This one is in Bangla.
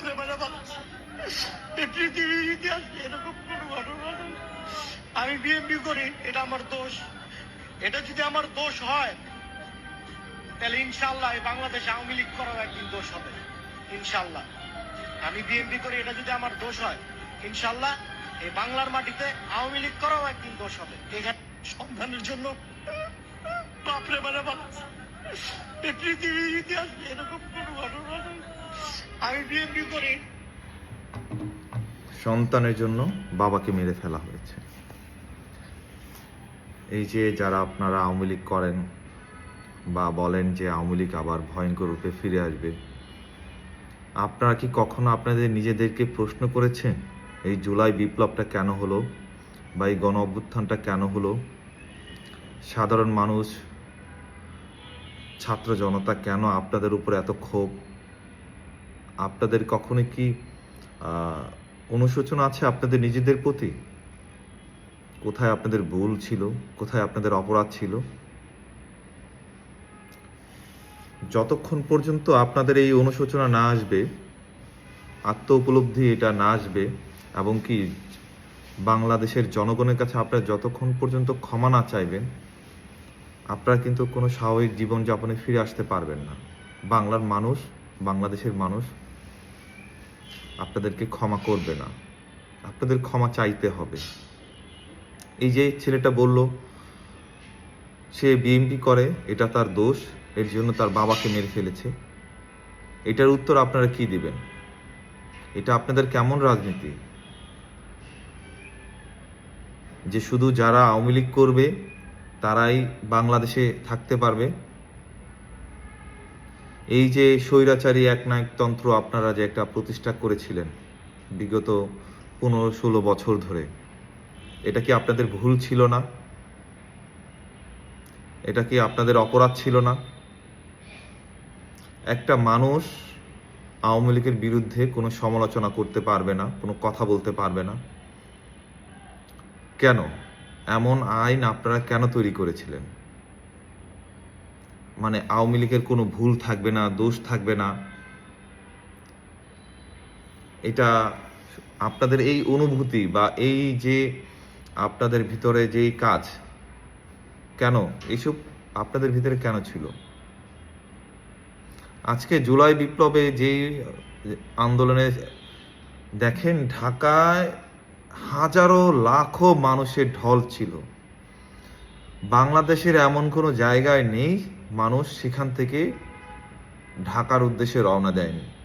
বাপরে মানে বাপ পৃথিবীর ইতিহাসে এরকম কোনো ঘটনা নেই। আমি বিএমপি করি, এটা আমার দোষ এটা যদি আমার দোষ হয়, তাহলে ইনশাল্লাহ এই আওয়ামী লীগ করার একদিন দোষ হবে ইনশাল্লাহ আমি বিএমপি করি, এটা যদি আমার দোষ হয়, ইনশাল্লাহ এই বাংলার মাটিতে আওয়ামী লীগ করাও একদিন দোষ হবে এখানে সন্ধানের জন্য বাপরে মানে বাপ পৃথিবীর ইতিহাসে এরকম। সন্তানের জন্য বাবাকে মেরে ফেলা হয়েছে। এই যে যারা আপনারা আওয়ামী লীগ করেন বা বলেন যে আওয়ামী লীগ আবার ভয়ঙ্কর রূপে ফিরে আসবে, আপনারা কি কখনো আপনাদের নিজেদেরকে প্রশ্ন করেছেন, এই জুলাই বিপ্লবটা কেন হলো বা এই গণ অভ্যুত্থানটা কেন হলো? সাধারণ মানুষ, ছাত্র জনতা কেন আপনাদের উপর এত ক্ষোভ? আপনাদের কখনো কি অনুশোচনা আছে আপনাদের নিজেদের প্রতি? কোথায় আপনাদের ভুল ছিল? কোথায় আপনাদের অপরাধ ছিল? যতক্ষণ পর্যন্ত আপনাদের এই অনুশোচনা না আসবে আত্ম উপলব্ধি এটা না আসবে, এবং কি বাংলাদেশের জনগণের কাছে আপনারা যতক্ষণ পর্যন্ত ক্ষমা না চাইবেন, আপনারা কিন্তু কোনো স্বাভাবিক জীবনযাপনে ফিরে আসতে পারবেন না। বাংলার মানুষ, বাংলাদেশের মানুষ আপনাদেরকে ক্ষমা করবে না। আপনাদের ক্ষমা চাইতে হবে। এই যে ছেলেটা বলল, সে বিএমপি করে, এটা তার দোষ, এর জন্য তার বাবাকে মেরে ফেলেছে। এটার উত্তর আপনারা কি দিবেন? এটা আপনাদের কেমন রাজনীতি? যে শুধু যারা আওয়ামী লীগ করবে, তারাই বাংলাদেশে থাকতে পারবে। এই যে স্বৈরাচারী একনায়কতন্ত্র আপনারা যে একটা প্রতিষ্ঠা করেছিলেন বিগত পনেরো ষোলো বছর ধরে, এটা কি আপনাদের ভুল ছিল না? এটা কি আপনাদের অপরাধ ছিল না? একটা মানুষ আওয়ামী লীগের বিরুদ্ধে কোনো সমালোচনা করতে পারবে না, কোনো কথা বলতে পারবে না। কেন? এমন আইন আপনারা কেন তৈরি করেছিলেন? মানে আওয়ামী লীগের কোনো ভুল থাকবে না, দোষ থাকবে না। এটা আপনাদের এই অনুভূতি বা এই যে আপনাদের ভিতরে যেই কাজ, কেন? এইসব আপনাদের ভিতরে কেন ছিল? আজকে জুলাই বিপ্লবে যে আন্দোলনে দেখেন ঢাকায় হাজারো লাখো মানুষের ঢল ছিল। বাংলাদেশের এমন কোনো জায়গায় নেই মানুষ সেখান থেকে ঢাকার উদ্দেশ্যে রওনা দেয়নি।